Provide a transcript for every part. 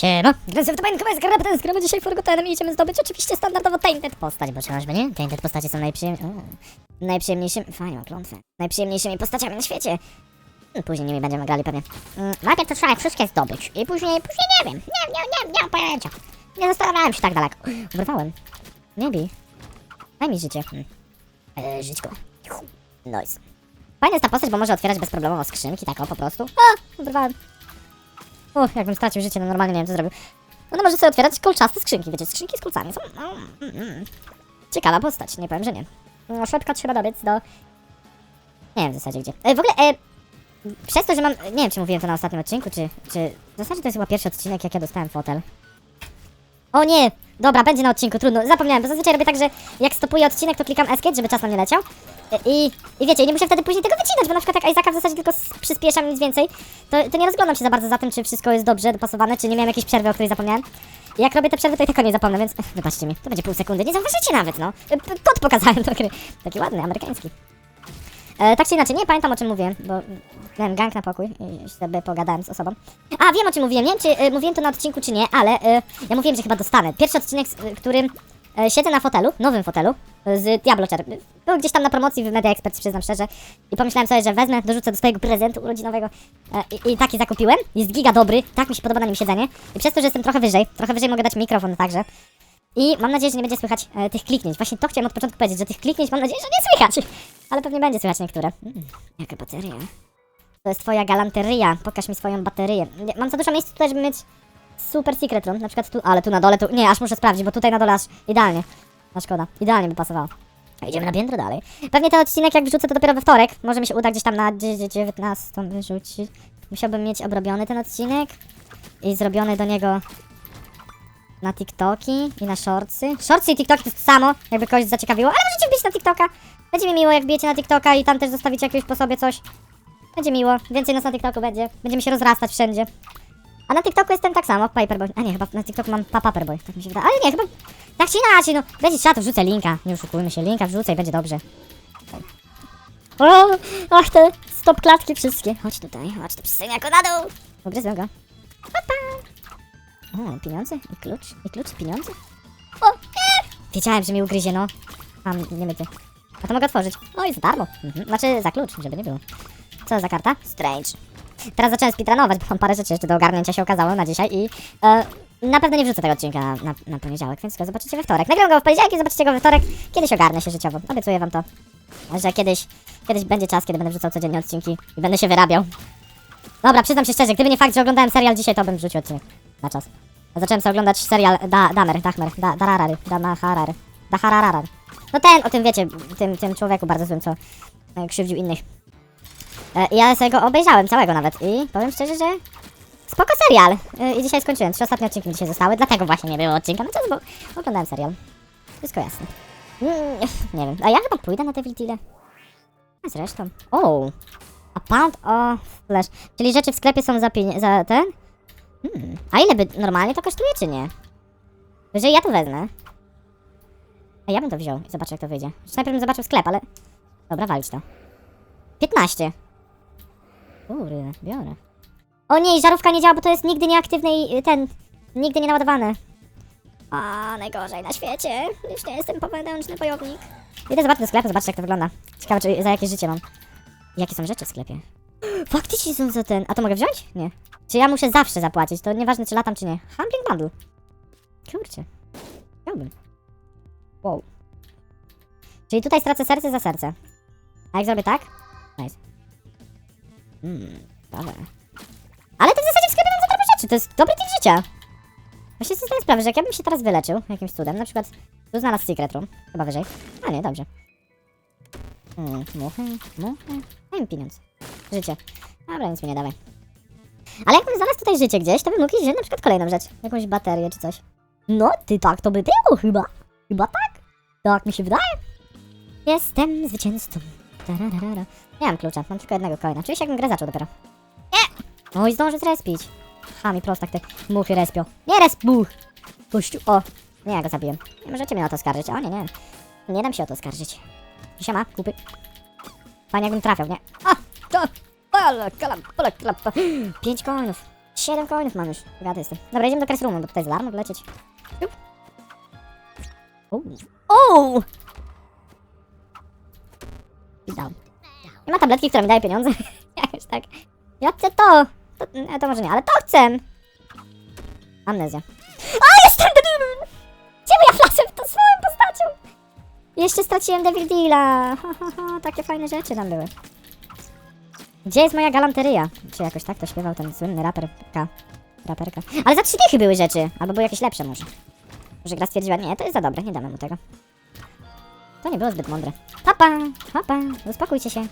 Siema, sobie w Domain Quest, gra ten gramy dzisiaj Forgottenem i idziemy zdobyć oczywiście standardowo Tainted postać, bo czyżby nie? Tainted postacie są najprzyjem... o, najprzyjemniejszymi... Mam klątwę. Najprzyjemniejszymi postaciami na świecie. Mm, Później nimi będziemy grali pewnie. Mm, Najpierw to trzeba wszystkie zdobyć i później, później nie wiem, nie, nie, nie, nie mam pojęcia. Nie zastanawiałem się tak daleko. Urwałem. Nie bij. Daj mi życie. Hmm. E, żyćko. Nice. Fajna jest ta postać, bo może otwierać bezproblemowo skrzynki, tak o, po prostu. A, urwałem. Uff, jakbym stracił życie, no normalnie nie wiem co zrobił. Ona może sobie otwierać kolczaste skrzynki, wiecie, skrzynki z kolcami są... no, mm, mm. Ciekawa postać, nie powiem, że nie. No, szybko trzeba dobiec do... Nie wiem w zasadzie gdzie. E, w ogóle, e, przez to, że mam... Nie wiem, czy mówiłem to na ostatnim odcinku, czy... czy... W zasadzie to jest chyba pierwszy odcinek, jak ja dostałem fotel. O nie! Dobra, będzie na odcinku, trudno. Zapomniałem, bo zazwyczaj robię tak, że jak stopuję odcinek, to klikam escape, żeby czas nam nie leciał. I, I wiecie, nie muszę wtedy później tego wycinać, bo na przykład jak Isaaca w zasadzie tylko przyspieszam nic więcej, to, to nie rozglądam się za bardzo za tym, czy wszystko jest dobrze dopasowane, czy nie miałem jakiejś przerwy, o której zapomniałem. I jak robię te przerwy, to i tak o niej zapomnę, więc ech, wybaczcie mi, to będzie pół sekundy, nie zauważycie nawet, no. E, Kod pokazałem do gry. Taki ładny, amerykański. E, tak czy inaczej, nie pamiętam o czym mówiłem, bo miałem gang na pokój i sobie pogadałem z osobą. A, wiem o czym mówiłem, nie wiem czy e, mówiłem to na odcinku czy nie, ale e, ja mówiłem, że chyba dostanę. Pierwszy odcinek, z którym e, siedzę na fotelu, nowym fotelu, e, z Diablo Cher. Był gdzieś tam na promocji w Media Expert, przyznam szczerze. I pomyślałem sobie, że wezmę, dorzucę do swojego prezentu urodzinowego e, i, i taki zakupiłem. Jest giga dobry, tak mi się podoba na nim siedzenie. I przez to, że jestem trochę wyżej, trochę wyżej mogę dać mikrofon także. I mam nadzieję, że nie będzie słychać e, tych kliknięć. Właśnie to chciałem od początku powiedzieć, że tych kliknięć mam nadzieję, że nie słychać. Ale pewnie będzie słychać niektóre. Mm, jaka bateria. To jest twoja galanteria. Pokaż mi swoją baterię. Mam za dużo miejsca tutaj, żeby mieć super secret room. Na przykład tu, ale tu na dole, tu... Nie, aż muszę sprawdzić, bo tutaj na dole aż idealnie. No szkoda. Idealnie by pasowało. Idziemy na piętro dalej. Pewnie ten odcinek, jak wrzucę, to dopiero we wtorek. Może mi się uda gdzieś tam na dzie- dzie- 19 wyrzucić. Musiałbym mieć obrobiony ten odcinek i zrobiony do niego na TikToki i na shortsy. Shortsy i TikToki to jest to samo, jakby kogoś zaciekawiło, ale możecie wbić na TikToka. Będzie mi miło, jak bijecie na TikToka i tam też zostawicie jakiegoś po sobie coś. Będzie miło, więcej nas na TikToku będzie. Będziemy się rozrastać wszędzie. A na TikToku jestem tak samo, Paperboy. A nie, chyba na TikToku mam pa Paperboy, tak mi się wydaje. Ale nie, chyba tak czy inaczej, no. Będzie trzeba, to wrzucę linka. Nie oszukujmy się, linka wrzucę i będzie dobrze. O, ach te stop klatki wszystkie. Chodź tutaj, chodź tu psyniako na dół. Pogryzłem go. Pa, pa. O, pieniądze i klucz, i klucz, pieniądze. O, nie! Wiedziałem, że mi ugryzie, no. Mam, nie myty. A to mogę otworzyć. O, i za darmo. Mhm. Znaczy, za klucz, żeby nie było. Co za karta? Strange. Teraz zacząłem speedrunować, bo mam parę rzeczy jeszcze do ogarnięcia się okazało na dzisiaj i e, na pewno nie wrzucę tego odcinka na, na, poniedziałek, więc go zobaczycie we wtorek. Nagram go w poniedziałek i zobaczycie go we wtorek. Kiedyś ogarnę się życiowo. Obiecuję wam to. Że kiedyś, kiedyś będzie czas, kiedy będę wrzucał codziennie odcinki i będę się wyrabiał. Dobra, przyznam się szczerze, gdyby nie fakt, że oglądałem serial dzisiaj, to bym wrzucił odcinek. Na czas. Zacząłem sobie oglądać serial da, Damer, Dachmer, da, Dararary, Damaharary, Dahararar. No ten, o tym wiecie, tym, tym człowieku bardzo złym, co e, krzywdził innych. E, ja sobie go obejrzałem całego nawet i powiem szczerze, że spoko serial. E, I dzisiaj skończyłem, trzy ostatnie odcinki mi dzisiaj zostały, dlatego właśnie nie było odcinka, no to bo oglądałem serial. Wszystko jasne. Mm, nie wiem, a ja chyba pójdę na te Wiltile. A zresztą. O! A pound of flesh. Czyli rzeczy w sklepie są za, za ten? Hmm. A ile by normalnie to kosztuje, czy nie? Wyżej ja to wezmę. A ja bym to wziął i zobaczę, jak to wyjdzie. Najpierw bym zobaczył sklep, ale... Dobra, walić to. 15. Kurde, biorę. O nie, żarówka nie działa, bo to jest nigdy nieaktywny i y, ten... Nigdy nie naładowany. A najgorzej na świecie. Już nie jestem wewnętrzny bojownik. Idę zobaczyć do sklepu, zobaczyć jak to wygląda. Ciekawe, czy za jakie życie mam. Jakie są rzeczy w sklepie? Faktycznie są za ten. A to mogę wziąć? Nie. Czy ja muszę zawsze zapłacić? To nieważne, czy latam, czy nie. Handling bundle. Kurczę. Chciałbym. Wow. Czyli tutaj stracę serce za serce. A jak zrobię tak? Nice. Mmm, dobra. Ale to w zasadzie w sklepie mam za darmo rzeczy. To jest dobry typ życia. Właśnie sobie zdaję sprawę, że jak ja bym się teraz wyleczył jakimś cudem, na przykład tu znalazł secret room, chyba wyżej. A nie, dobrze. Hmm, muchy, muchy. Daj mi pieniądz. Życie. Dobra, nic mi nie dawaj. Ale jakbym znalazł tutaj życie gdzieś, to bym mógł wziąć na przykład kolejną rzecz. Jakąś baterię czy coś. No, ty tak to by było chyba. Chyba tak? Tak mi się wydaje. Jestem zwycięzcą. Nie mam klucza, mam tylko jednego coina. Czuję się jakbym grę zaczął dopiero. Nie! Oj, zdążę zrespić. Ha, mi prostak te muchy respią. Nie resp much! Puściu, o. Nie, ja go zabiłem. Nie możecie mnie o to skarżyć. O nie, nie. Nie dam się o to skarżyć. Siema, kupy. Fajnie jakbym trafiał, nie? A, to, ale kalam, ale klapa. Pięć coinów. 7 coinów mam już. Bogaty jestem. Dobra, idziemy do crash roomu, bo tutaj za darmo wlecieć. Jup. Dam. Nie ma tabletki, która mi daje pieniądze. Jakoś tak. Ja chcę to. to. Nie, to może nie, ale to chcę. Amnezja. A, jestem debilem! Czemu ja wlazłem w to swoją postacią? Jeszcze straciłem Devil Deala. Takie fajne rzeczy tam były. Gdzie jest moja galanteryja? Czy jakoś tak to śpiewał ten słynny raperka. Raperka. Ale za trzy dychy były rzeczy. Albo były jakieś lepsze może. Może gra stwierdziła, nie, to jest za dobre, nie damy mu tego. To nie było zbyt mądre. Papa, papa, uspokójcie się.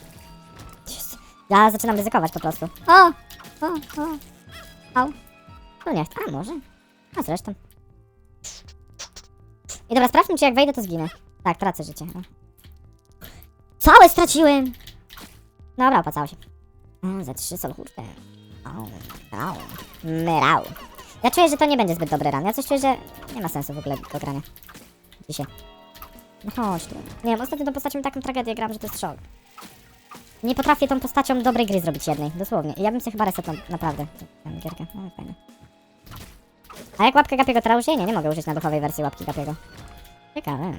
Ja zaczynam ryzykować po prostu. O, o, o. Au. No nie, a może. A zresztą. I dobra, sprawdźmy, czy jak wejdę, to zginę. Tak, tracę życie. Całe straciłem! Dobra, opłacało się. Za trzy solhurte. Au, au, myrau. Ja czuję, że to nie będzie zbyt dobry ran. Ja coś czuję, że nie ma sensu w ogóle do grania. Dzisiaj. No chodź tu. Nie wiem, ostatnio tą postacią taką tragedię gram, że to jest szok. Nie potrafię tą postacią dobrej gry zrobić jednej, dosłownie. Ja bym sobie chyba resetnął, naprawdę. Tam gierkę. O, fajne. A jak łapkę Gapiego teraz użyję? Nie, nie mogę użyć na duchowej wersji łapki Gapiego. Ciekawe.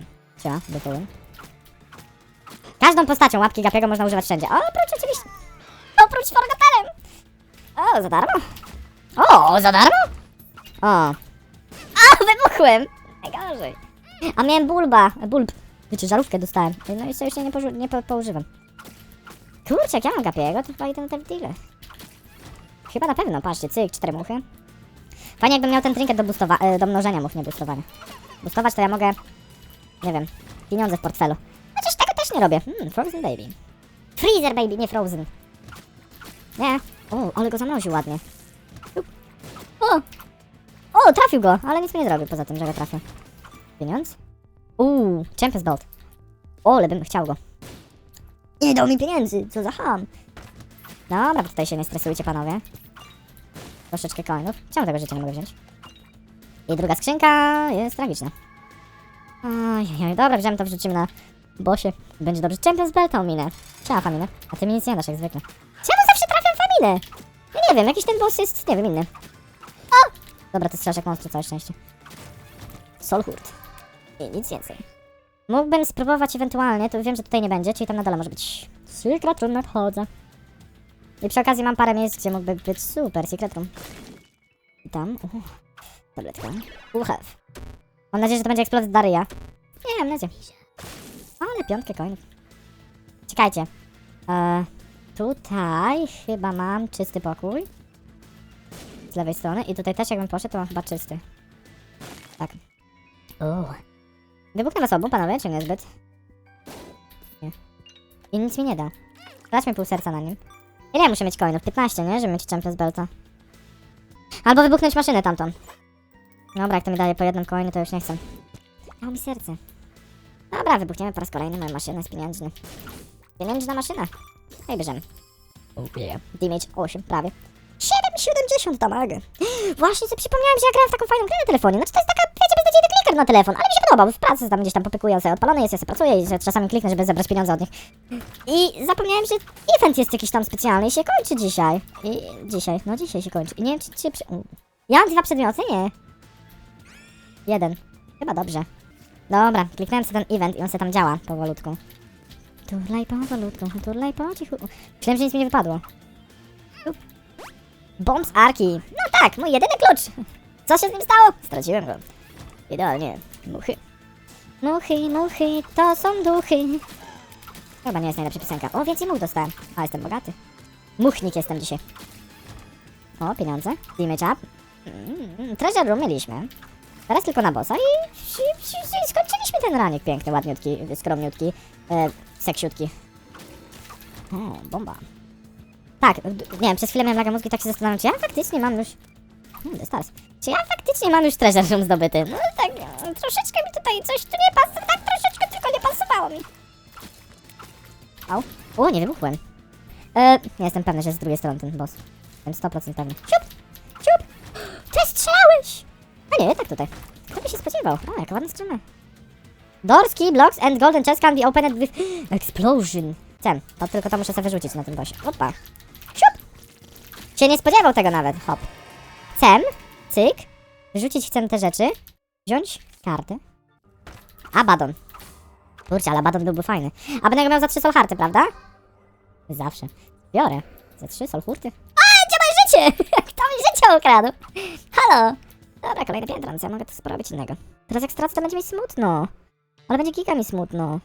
Siema, duchowym. Każdą postacią łapki Gapiego można używać wszędzie. O, oprócz oczywiście. Oprócz Forgotelem. O, za darmo? O, za darmo? O. A, wybuchłem! Najgorzej. A miałem bulba, bulb. Wiecie, żarówkę dostałem. No i sobie się nie, pożu- nie po, poużywam. Kurczę, jak ja mam gapiego, to chyba idę na te deale. Chyba na pewno, patrzcie, cyk, cztery muchy. Fajnie jakbym miał ten trinket do, e, do mnożenia much, nie boostowania. Boostować to ja mogę, nie wiem, pieniądze w portfelu. Chociaż tego też nie robię. Hmm, frozen baby. Freezer baby, nie frozen. Nie. O, ale go zamroził ładnie. O! O, trafił go, ale nic mi nie zrobił poza tym, że go trafił. Pieniądz? Uuu, Champions Belt. O, ale bym chciał go. Nie dał mi pieniędzy, co za ham. Dobra, tutaj się nie stresujcie, panowie. Troszeczkę coinów. Czemu tego życia nie mogę wziąć? I druga skrzynka jest tragiczna. Ojej, dobra, wziąłem to, wrzucimy na bosie. Będzie dobrze. Champions Belta ominę. Siema, Faminę. A ty mi nic nie dasz, jak zwykle. Czemu zawsze trafiam Faminę? Ja nie wiem, jakiś ten boss jest, nie wiem, inny. O! Dobra, to strzelasz jak monstru, całe szczęście. Solhurt. I nic więcej. Mógłbym spróbować ewentualnie, to wiem, że tutaj nie będzie, czyli tam na dole może być Secret Room nadchodzę. I przy okazji mam parę miejsc, gdzie mógłby być super Secret Room. I tam, uh, tabletka. Uchew. Mam nadzieję, że to będzie eksplozja Daria. Nie mam nadzieję. Ale piątkę coinów. Czekajcie. E, tutaj chyba mam czysty pokój. Z lewej strony. I tutaj też jakbym poszedł, to mam chyba czysty. Tak. O. Wybuchnę was obu, panowie, czy niezbyt? Nie. I nic mi nie da. Dać mi pół serca na nim. Ile ja muszę mieć coinów? 15, nie? Żeby mieć Champions Belta. Albo wybuchnąć maszynę tamtą. Dobra, jak to mi daje po jednym coinu, to już nie chcę. Dało mi serce. Dobra, wybuchniemy po raz kolejny moją maszynę z pieniężny. Pieniężna maszyna. No i bierzemy. Oh yeah. Damage 8, prawie. 7,70 damage. Właśnie sobie przypomniałem, że ja grałem w taką fajną grę na telefonie. Znaczy to jest taka, kliker na telefon, ale mi się podoba, bo w pracy tam gdzieś tam popykuję, sobie odpalony jest, ja sobie pracuję i czasami kliknę, żeby zebrać pieniądze od nich. I zapomniałem, że event jest jakiś tam specjalny i się kończy dzisiaj. I dzisiaj, no dzisiaj się kończy. I nie wiem, czy... czy przy... Ja mam dwa przedmioty? Nie. Jeden. Chyba dobrze. Dobra, kliknąłem sobie ten event i on sobie tam działa powolutku. Turlaj powolutku, turlaj po cichu. Myślałem, że nic mi nie wypadło. Up. Bomb z arki. No tak, mój jedyny klucz. Co się z nim stało? Straciłem go. Idealnie. Muchy. Muchy, muchy, to są duchy. Chyba nie jest najlepsza piosenka. O, więcej much dostałem. A, jestem bogaty. Muchnik jestem dzisiaj. O, pieniądze. Damage up. Mm, treasure room mieliśmy. Teraz tylko na bossa i, i, i, i skończyliśmy ten ranik piękny, ładniutki, skromniutki, e, seksiutki. O, bomba. Tak, nie wiem, przez chwilę miałem laga mózgu i tak się zastanawiam, czy ja faktycznie mam już... Hmm, The Stars. Czy ja faktycznie mam już treasure room zdobyty? No tak, troszeczkę mi tutaj coś tu nie pasowało, tak troszeczkę tylko nie pasowało mi. Au. O, nie wybuchłem. E, nie jestem pewny, że jest z drugiej strony ten boss. Jestem 100% pewny. Siup! Siup! Ty strzelałeś! A nie, tak tutaj. Kto by się spodziewał? A, jaka ładna strona. Doors, key, blocks and golden chest can be opened with explosion. Ten, to tylko to muszę sobie wyrzucić na tym bosie. Opa. Siup! Się nie spodziewał tego nawet, hop. Chcę, cyk, wyrzucić chcę te rzeczy, wziąć kartę. Abaddon. Kurczę, ale Abaddon byłby fajny. A będę go miał za trzy solharty, prawda? Zawsze. Biorę. Za trzy solhurty. A, moje życie? Kto mi życie ukradł? Halo? Dobra, kolejne piętro, ja mogę to sporobić innego. Teraz jak stracę, to będzie mi smutno. Ale będzie giga mi smutno.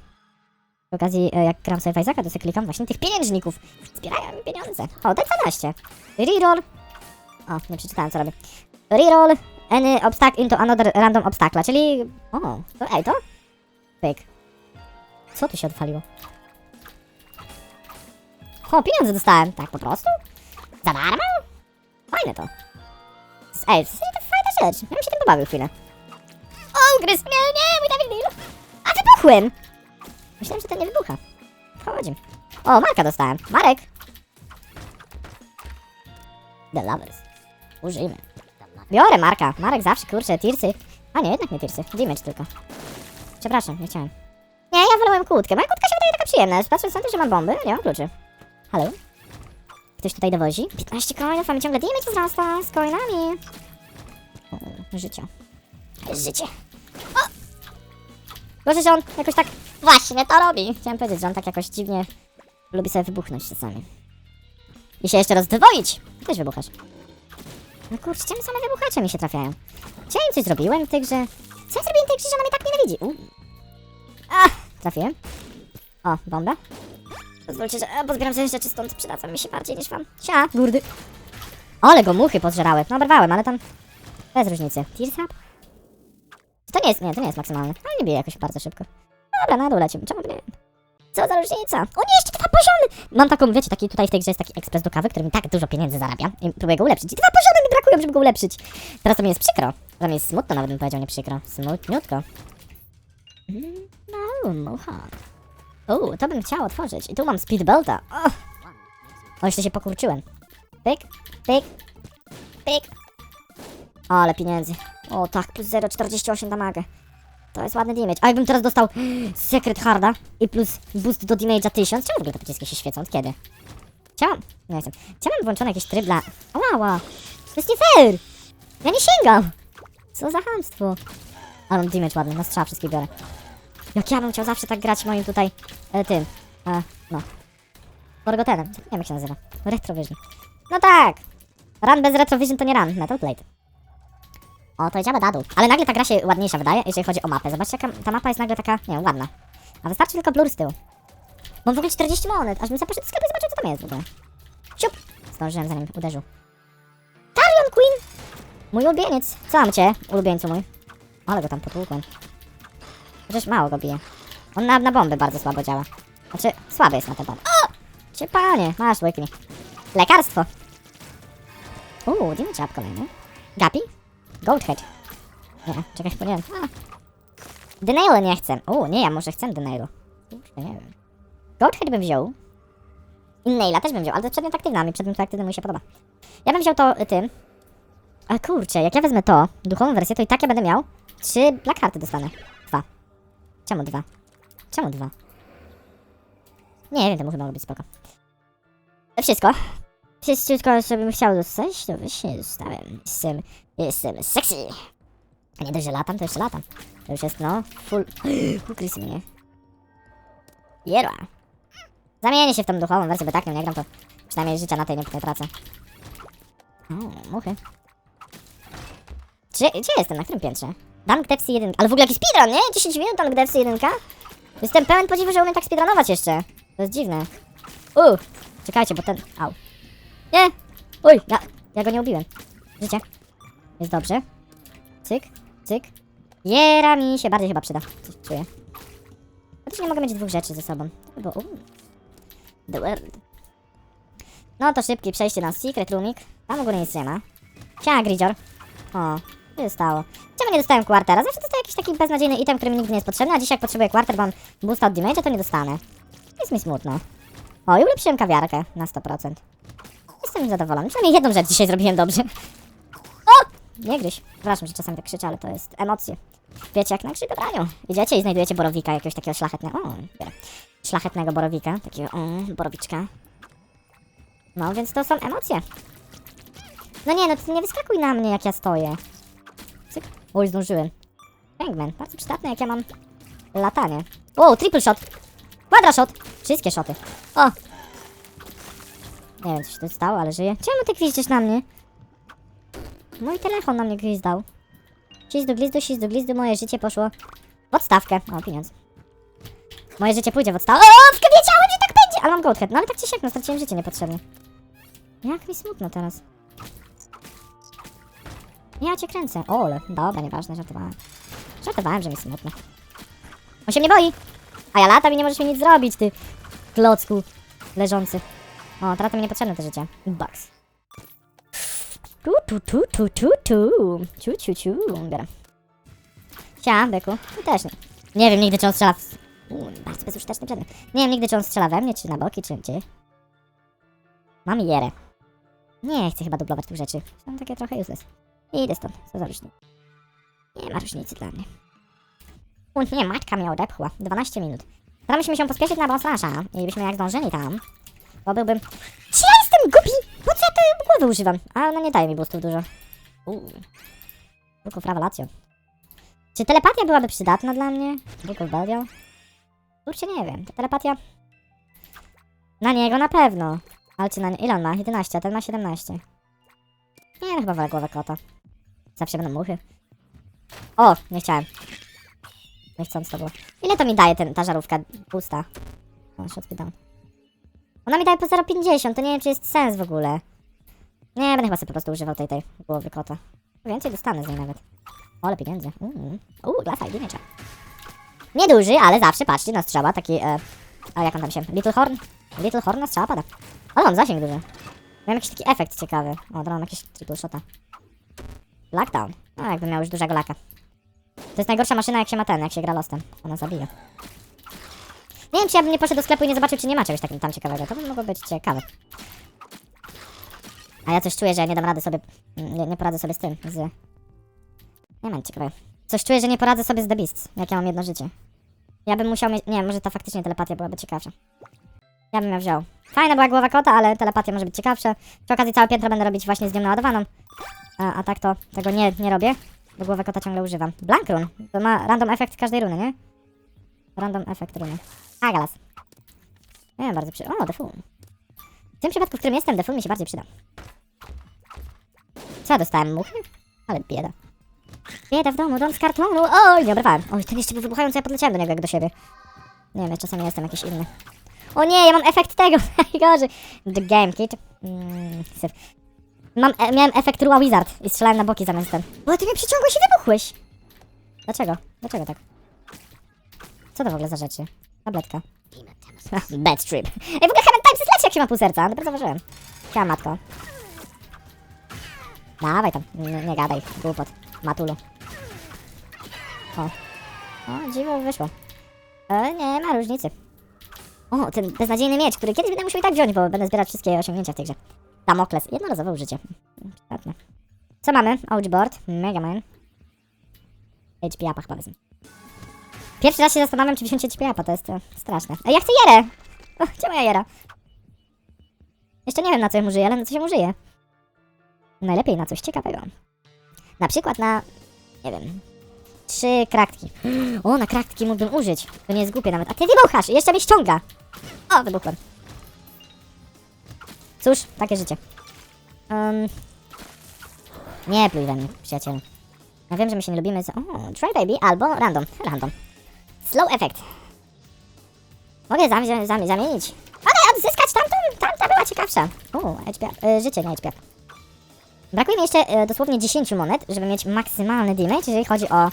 Przy okazji, e, jak gram sobie w Isaaca, to sobie klikam właśnie tych pieniężników. Zbierają mi pieniądze. O, daj 12. Reroll. O, nie przeczytałem, co robię. Reroll any obstacle into another random obstacle, czyli... O, to ej, to? Pyk. Co tu się odwaliło? O, pieniądze dostałem. Tak po prostu? Za darmo? Fajne to. Ej, to fajna rzecz. Ja bym się tym pobawił chwilę. O, ugryzł mnie, nie, mój David Deal. A wybuchłem! Myślałem, że ten nie wybucha. Wchodzi. O, Marka dostałem. Marek! The Lovers. Użyjmy. Biorę Marka. Marek zawsze, kurczę, tirsy. A nie, jednak nie tirsy. Damage tylko. Przepraszam, nie chciałem. Nie, ja wolałem kłódkę. Moja kłódka się wydaje taka przyjemna. Patrząc na to, że mam bomby, nie mam kluczy. Halo? Ktoś tutaj dowozi? 15 coinów, a ciągle damage wzrasta z coinami. O, życie. Życie. O! Gorzej, że on jakoś tak właśnie to robi. Chciałem powiedzieć, że on tak jakoś dziwnie lubi sobie wybuchnąć czasami. I się jeszcze rozdwoić. Też wybuchasz. No kurczę, czemu same wybuchacze mi się trafiają? Czy ja im coś zrobiłem w grze? Co ja zrobiłem tej że ona mnie tak nienawidzi? U. A, trafiłem. O, bombę. Pozwólcie, że e, pozbieram sobie rzeczy stąd, przydadzą mi się bardziej niż wam. Sia, gurdy. Ale go muchy pozżerały. No, oberwałem, ale tam bez różnicy. Tears up? To nie jest, nie, to nie jest maksymalne. Ale nie bije jakoś bardzo szybko. Dobra, na dół lecimy. Czemu by nie? Co za różnica? O nie, jeszcze dwa poziomy! Mam taką, wiecie, taki tutaj w tej grze jest taki ekspres do kawy, który mi tak dużo pieniędzy zarabia i próbuję go ulepszyć. I dwa poziomy mi brakują, żeby go ulepszyć. Teraz to mi jest przykro. To mi jest smutno, nawet bym powiedział, nie przykro. Smutniutko. Mm, No, mucha. O, to bym chciał otworzyć. I tu mam speedbelta. O, o jeszcze się pokurczyłem. Pyk, pyk, pyk. Ale pieniędzy. O tak, plus 0,48 damage. To jest ładny damage. A jakbym teraz dostał Secret Harda i plus boost do damage'a 1000, czemu w ogóle te pociski się świecą? Od kiedy? Chciałam... Nie chcę. Chciałam włączone jakieś tryb dla... Ała, To jest nie fair! Ja nie sięgam! Co za hamstwo. Ale mam damage ładny, na strzała wszystkie biorę. Jak ja bym chciał zawsze tak grać moim tutaj... E, tym... E, no. Forgotenem. Nie wiem jak się nazywa. Retrovision. No tak! Run bez Retrovision to nie run. Metal Plate. O, to idziemy na dół. Ale nagle ta gra się ładniejsza wydaje, jeżeli chodzi o mapę. Zobaczcie, jaka ta mapa jest nagle taka, nie wiem, ładna. A wystarczy tylko blur z tyłu. Mam w ogóle 40 monet, aż bym sobie poszedł do sklepu i zobaczył, co tam jest w ogóle. Siup! Zdążyłem zanim uderzył. Tarion Queen! Mój ulubieniec. Co mam cię, ulubieńcu mój? Ale go tam potłukłem. Przecież mało go bije. On na, na bomby bardzo słabo działa. Znaczy, słaby jest na te bomby. O! Cię panie, masz łyknij. Lekarstwo. Uuu, dziwny czap kolejny. Gapi? Goathead. Nie, czekaj, bo nie wiem. Denail nie chcę. O, nie, ja może chcę. Kurczę, nie wiem. Goathead bym wziął. I Naila też bym wziął, ale to jest przedmiot aktywny, a mi przedmiot aktywny mi się podoba. Ja bym wziął to y, tym. A kurczę, jak ja wezmę to, duchową wersję, to i tak ja będę miał trzy black hearty dostanę. Dwa. Czemu dwa? Czemu dwa? Nie wiem, to mogło być spoko. To wszystko. Wszystko, co bym chciał dostać, to właśnie dostałem. Jestem, jestem sexy. A nie dość, że latam, to jeszcze latam. To już jest, no, full... Ukryj mnie. Jerła. Zamienię się w tą duchową wersję, bo tak nie gram, to przynajmniej życia na tej nie, tracę. O, muchy. Gdzie, gdzie jestem? Na którym piętrze? Dunk Devsy 1. Ale w ogóle jakiś speedrun, nie? 10 minut Dunk Devsy 1. Jestem pełen podziwu, że umiem tak speedrunować jeszcze. To jest dziwne. Uuu, czekajcie, bo ten... Au. Nie! Uj, ja, ja go nie ubiłem. Życie. Jest dobrze. Cyk, cyk. Jera mi się bardziej chyba przyda. Coś czuję. Chociaż nie mogę mieć dwóch rzeczy ze sobą. To. Uuu. The world. No to szybkie przejście na secret roomik. Tam u góry nic nie ma. Siema, Gridzior. O, co się stało? Czemu nie dostałem kwartera? Zawsze dostaję jakiś taki beznadziejny item, który mi nigdy nie jest potrzebny, a dzisiaj jak potrzebuję kwarter, bo mam boosta od damage, to nie dostanę. Jest mi smutno. O, i ulepszyłem kawiarkę na 100%. Jestem zadowolony. Przynajmniej jedną rzecz dzisiaj zrobiłem dobrze. O! Nie gryź. Przepraszam, że czasami tak krzyczę, ale to jest emocje. Wiecie, jak na grzybobraniu. Idziecie i znajdujecie borowika, jakiegoś takiego szlachetnego... O. Szlachetnego borowika, takiego o, borowiczka. No, więc to są emocje. No nie, no ty nie wyskakuj na mnie, jak ja stoję. Cyk. Oj, zdążyłem. Hangman, bardzo przydatne, jak ja mam latanie. O, triple shot. Quadra shot. Wszystkie shoty. O. Nie wiem, co się tu stało, ale żyję. Czemu ty gwiździsz na mnie? Mój telefon na mnie gwizdał. Ślizdu, glizdu, ślizdu, glizdu, moje życie poszło w odstawkę. O, pieniądz. Moje życie pójdzie w odstawkę. O, wiedziałem, że tak będzie! Ale mam goldhead. No ale tak czy siak, straciłem życie niepotrzebnie. Jak mi smutno teraz. Ja cię kręcę. O, ale dobra, nieważne, żartowałem. Żartowałem, że mi smutno. On się mnie boi. A ja latam i nie możesz mi nic zrobić, ty klocku leżący. O, teraz to mi niepotrzebne te życie. Bugs. Tu, tu, tu, tu, tu, tu. Ciu, ciu, ciu. Biorę. Sia, Beku. Ty też nie. Nie wiem nigdy, czy on strzela w... Uuu, bardzo bezużyteczny przedmiot. Nie wiem nigdy, czy on strzela we mnie, czy na boki, czy gdzie. Mam jerę. Nie chcę chyba dublować tych rzeczy. Są takie trochę useless. Idę stąd. Co za różnica. Nie ma różnicy dla mnie. U, nie, matka mnie odepchła. 12 minut. Musimy się pospieszyć na Bonslasha. I byśmy jak zdążyli tam, to byłbym... Czy ja jestem głupi? Po co ja tej głowy używam? A ona nie daje mi boostów dużo. Uuu. Book Revelation. Czy telepatia byłaby przydatna dla mnie? Book of Belial? Kurczę, nie wiem. Telepatia... Na niego na pewno. Ale czy na nie... Ile on ma? 11, a ten ma 17. Nie, no chyba wolę głowę kota. Zawsze będą muchy. O, nie chciałem. Niechcąc to było. Ile to mi daje ten, ta żarówka pusta? O, shot down. Ona mi daje po 0,50, to nie wiem czy jest sens w ogóle. Nie, będę chyba sobie po prostu używał tej, tej głowy kota. Więcej dostanę z niej nawet. O, ale pieniędzy. Uuu, Uuu dla fajnie miecza. Nieduży, ale zawsze patrzcie na strzała, taki, e, a jak on tam się, Little Horn? Little Horn na strzała pada. Ale mam zasięg duży. Miałem jakiś taki efekt ciekawy. O, dobra, mam jakieś triple shota. Lockdown. No, jakbym miał już dużego laka. To jest najgorsza maszyna, jak się ma ten, jak się gra Lostem. Ona zabija. Nie wiem, czy ja bym nie poszedł do sklepu i nie zobaczył, czy nie ma czegoś takim tam ciekawego. To by mogło być ciekawe. A ja coś czuję, że ja nie dam rady sobie... Nie, nie poradzę sobie z tym, z... Nie mam ciekawe. Coś czuję, że nie poradzę sobie z The Beasts, jak ja mam jedno życie. Ja bym musiał mieć... Nie, może ta faktycznie telepatia byłaby ciekawsza. Ja bym ją wziął. Fajna była głowa kota, ale telepatia może być ciekawsza. Przy okazji całe piętro będę robić właśnie z nią naładowaną. A, a tak to tego nie, nie robię, bo głowę kota ciągle używam. Blank run. To ma random efekt każdej runy, nie? Random efekt runy. A, galas. Nie bardzo przy... O, defu. W tym przypadku, w którym jestem, defu mi się bardziej przyda. Co ja dostałem? Muchy? Ale bieda. Bieda w domu, dom z kartonu. Oj, nie obrywałem. Oj, ten jeszcze był wybuchający, ja podleciałem do niego jak do siebie. Nie wiem, ja czasami jestem jakiś inny. O nie, ja mam efekt tego, najgorzej. The Game Kit. Mm. Mam, e, miałem efekt Rua Wizard i strzelałem na boki zamiast ten. Bo ty mnie przyciągłeś i wybuchłeś. Dlaczego? Dlaczego tak? Co to w ogóle za rzeczy? Tabletka. Bad trip. Ej, w ogóle Heaven Times jest lepszy, jak się ma pół serca. Dopiero zauważyłem. Chciałam matko. Dawaj tam, nie, nie gadaj, głupot. Matulu. O. O, dziwo wyszło. E, nie ma różnicy. O, ten beznadziejny miecz, który kiedyś będę musiał i tak wziąć, bo będę zbierać wszystkie osiągnięcia w tej grze. Damokles. Jednorazowe użycie. Przydatne. Co mamy? Ouchboard, Mega Man. HP upa chyba wezmę. Pierwszy raz się zastanawiam, czy wziąć HP upa, to jest e, straszne. Ej, ja chcę Jerę! O, moja Jera? Jeszcze nie wiem, na co ją użyję, ale na co się użyję. Najlepiej na coś ciekawego. Na przykład na, nie wiem, trzy kraktki. O, na kraktki mógłbym użyć. To nie jest głupie nawet. A ty wybuchasz! Jeszcze mnie ściąga! O, wybuchłem. Cóż, takie życie. Um, nie pluj we mnie, przyjacielu. Ja wiem, że my się nie lubimy. z- O, try baby albo random. Random. Slow effect. Mogę zam zam zamienić. Mogę odzyskać tamtą. Tamta była ciekawsza. HP, y, życie, nie HP. Brakuje mi jeszcze y, dosłownie 10 monet, żeby mieć maksymalny damage, jeżeli chodzi o...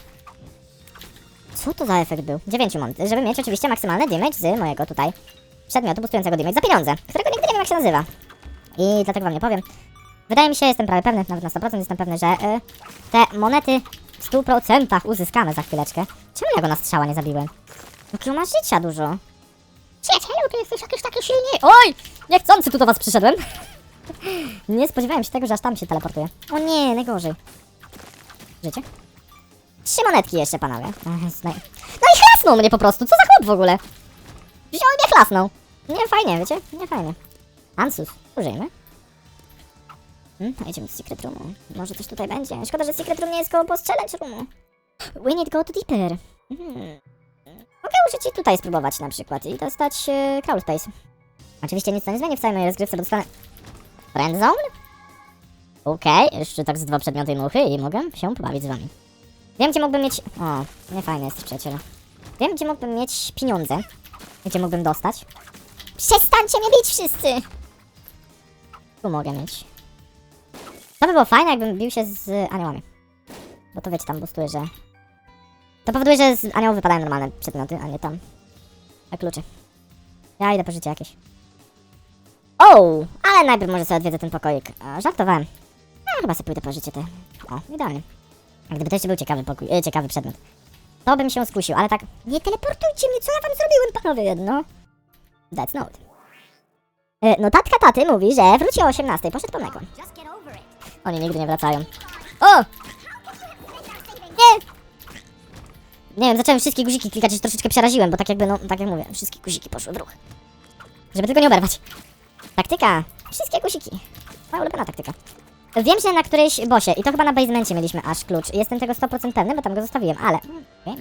Co to za efekt był? 9 monet. Żeby mieć oczywiście maksymalny damage z mojego tutaj przedmiotu boostującego damage za pieniądze, którego nigdy nie wiem jak się nazywa. I dlatego wam nie powiem. Wydaje mi się, jestem prawie pewny, nawet na 100% jestem pewny, że y, te monety w 100% uzyskamy za chwileczkę. Czemu ja go na strzała nie zabiłem? Jakiego ma życia dużo. Przyjacielu, ty jesteś jakiś taki silny. Oj! Niechcący tu do was przyszedłem. nie spodziewałem się tego, że aż tam się teleportuje. O nie, najgorzej. Życie? Trzy monetki jeszcze, panowie. No i chlasnął mnie po prostu, co za chłop w ogóle? Wziął i mnie chlasnął. Nie fajnie, wiecie? Nie fajnie. Ansus, użyjmy. Hmm, a idziemy do secret roomu. Może coś tutaj będzie. Szkoda, że secret room nie jest koło post challenge roomu. We need go to deeper. Hmm. Mogę użyć i tutaj spróbować na przykład i dostać e, crawl space. Oczywiście nic to nie zmieni w całej mojej rozgrywce, bo dostanę friend zone? Okej, jeszcze tak z dwa przedmioty i muchy i mogę się pobawić z wami. Wiem, gdzie mógłbym mieć... O, nie fajny jesteś przyjacielu. Wiem, gdzie mógłbym mieć pieniądze. Gdzie mógłbym dostać. Przestańcie mnie bić wszyscy! Tu mogę mieć. To by było fajne, jakbym bił się z aniołami. Bo to wiecie, tam boostuje, że... To powoduje, że z aniołów wypadają normalne przedmioty, a nie tam. A klucze. Ja idę po życie jakieś. O! Ale najpierw może sobie odwiedzę ten pokoik. Żartowałem. Ja chyba sobie pójdę po życie te. O, idealnie. A Gdyby to jeszcze był ciekawy pokój, e, ciekawy przedmiot. To bym się skusił, ale tak... Nie teleportujcie mnie, co ja wam zrobiłem, panowie, jedno? That's not. E, notatka taty mówi, że wróci o 18, poszedł po mleko. Oni nigdy nie wracają. O! Nie! Nie wiem, zacząłem wszystkie guziki klikać i się troszeczkę przeraziłem, bo tak jakby, no, tak jak mówię, wszystkie guziki poszły w ruch. Żeby tylko nie oberwać. Taktyka. Wszystkie guziki. Moja ulubiona taktyka. Wiem, że na którejś bosie, i to chyba na basemencie mieliśmy aż klucz. Jestem tego 100% pewny, bo tam go zostawiłem, ale... Mm, Wiem.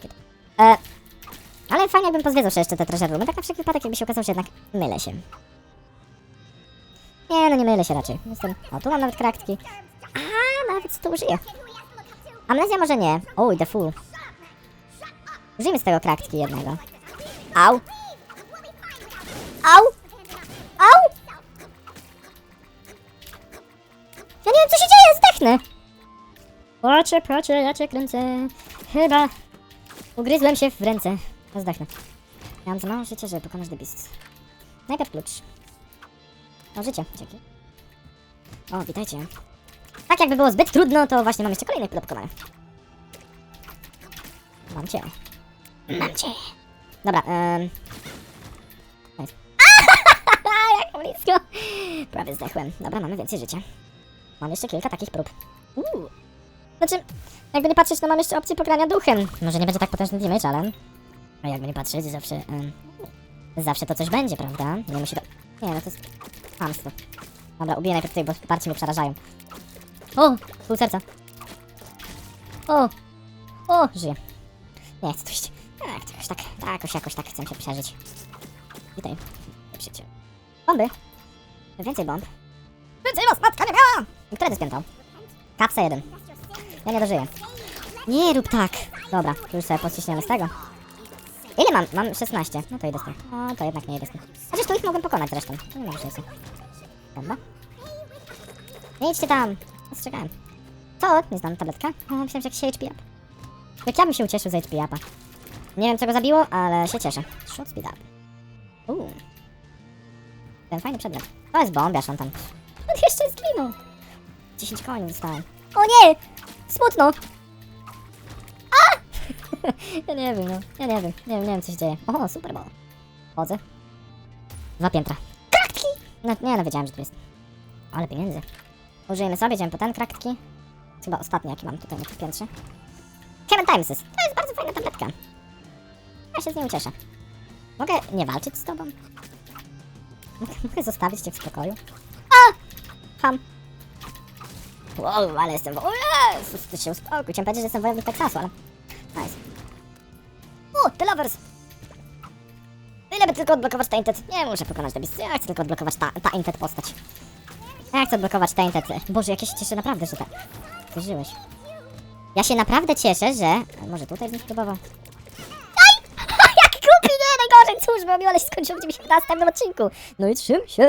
E, ale fajnie jakbym pozwiedzał jeszcze te treasure roomy, tak na wszelki wypadek, jakby się okazało, że jednak mylę się. Nie, no nie mylę się raczej. Jestem... O, tu mam nawet kraktki. A, nawet to użyję. Amnezja może nie. Oj, the fool. Użyjmy z tego kraktki jednego. Au. Au. Au. Ja nie wiem, co się dzieje, zdechnę. Płaczę, płaczę, ja cię kręcę. Chyba ugryzłem się w ręce. Ja zdechnę. Ja mam za mało życia, żeby pokonać The. Najpierw klucz. O, życie, dzięki. O, witajcie. Tak jakby było zbyt trudno, to właśnie mam jeszcze kolejny do pokonania. Mam cię. Mam cię. Dobra, um... Nice. Jak blisko. Prawie zdechłem. Dobra, mamy więcej życia. Mam jeszcze kilka takich prób. Uuu. Znaczy, jakby nie patrzeć, to mam jeszcze opcję pogrania duchem. Może nie będzie tak potężny damage, ale... A jakby nie patrzeć, zawsze... em, zawsze to coś będzie, prawda? Nie musi to... Nie, no to jest... Hamstwo. Dobra, ubiję najpierw tutaj, bo parcie mnie przerażają. O! Pół serca. O! O! Żyję. Nie chcę tu iść. Tak, jakoś tak, tak, jakoś, jakoś tak chcę się przeżyć. Witaj. Przyjaciel. Bomby. Więcej bomb. Więcej was, matka nie miała! I Który dyspiętał? Kapsa jeden. Ja nie dożyję. Nie rób tak. Dobra, już sobie podciśniemy z tego. Ile mam? Mam 16. No to idę z tym. O, to jednak nie idę z tym. Chociaż tu ich mogłem pokonać zresztą. Nie ma sensu. Dobra. Nie idźcie tam. Ostrzegałem. Co? Nie znam tabletka? O, myślałem, że HP up. Jak ja bym się ucieszył z HP upa. Nie wiem, co go zabiło, ale się cieszę. Shot speed up. Uuu. Ten fajny przedmiot. To jest bombiarz, on tam. On jeszcze zginął. 10 koni dostałem. O nie! Smutno! Ja nie wiem, no. Ja nie wiem. Nie wiem, nie wiem, co się dzieje. O, super ball. Chodzę. Dwa piętra. Kraktki! No, nie, no wiedziałem, że tu jest. Ale pieniędzy. Użyjemy sobie, idziemy po ten kraktki. Chyba ostatni, jaki mam tutaj na tym piętrze. Kevin Timeses. To jest bardzo fajna tabletka. Ja się z niej ucieszę. Mogę nie walczyć z tobą? Mogę zostawić cię w spokoju? A! Ham. Wow, ale jestem... O Jezus, ty się uspokój. Chciałem powiedzieć, że jestem wojownik Teksasu, ale... The Lovers! Ile by tylko odblokować Tainted? Nie muszę pokonać The Beast. Ja chcę tylko odblokować ta, Tainted postać. Ja chcę odblokować Tainted. Boże, jak ja się cieszę naprawdę, że tak... Ty żyłeś. Ja się naprawdę cieszę, że... Może tutaj bym spróbował? Aj! Jak głupi, nie, najgorzej, cóż, bo mi ale się skończyło w 90 następnym odcinku. No i trzym się.